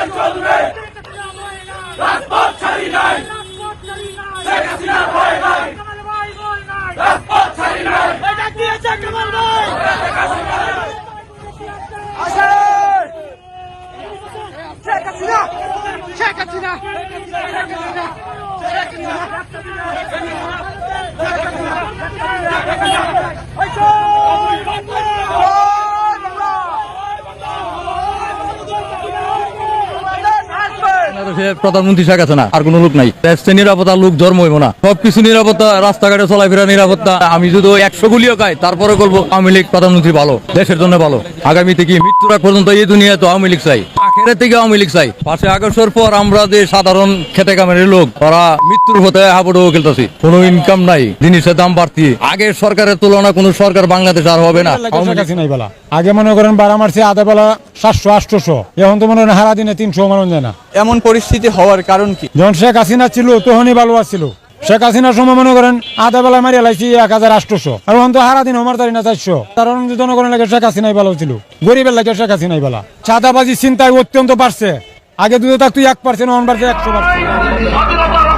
অত্যাচার চলবে। রাজপথ ছাড়ি নাই। শেখ হাসিনার ভয় নাই। রাজপথ ছাড়ি নাই। এটা দিয়েছে কামাল ভাই। বাংলাদেশের প্রধানমন্ত্রী শেখ হাসিনা আর কোন লোক নাই। দেশে নিরাপত্তা লোক ধর্ম হইব না। সবকিছু নিরাপত্তা রাস্তাঘাটে চলাফেরা নিরাপত্তা। আমি যদি একশো গুলিও খাই তারপরে বলব আওয়ামী লীগ প্রধানমন্ত্রী ভালো দেশের জন্য ভালো। আগামী থেকে মৃত্যুর পর্যন্ত এই দুনিয়া তো আওয়ামী লীগ চাই? আখের থেকে আওয়ামী লীগ চাই? পাশে আগস্টের পর আমরা যে সাধারণ খেটে কামের লোক ওরা মৃত্যুর হতে হাবুডো খেলতেছি। কোনো ইনকাম নাই জিনিসের দাম বাড়তি। আগে সরকারের তুলনা কোনো সরকার বাংলাদেশ আর হবে না। আগে মনে করেন বারা মারছে আধা বেলা সাতশো আটশোশো। এখন তো মনে হয় হারা দিনে তিনশো মানুষ যায় না। এমন পরিস্থিতি হওয়ার কারণ কি? যখন শেখ হাসিনা ছিল, তখনই ভালো আছিল শেখ হাসিনার সময় মনে করেন, আধা বেলা মারিয়া লাইছি, এক হাজার আটশোশো। আর অন্ত হারা দিন আমার তারি না চারশো। কারণ জনগণের লাগে শেখ হাসিনাই ভালো ছিল, গরিবের লাগে শেখ হাসিনাই ভালো চাঁদাবাজি চিন্তায় অত্যন্ত বাড়ছে। আগে দুধে থাকতো এক পার্সেন্ট ওয়ান বাড়ছে একশো পার্সেন্ট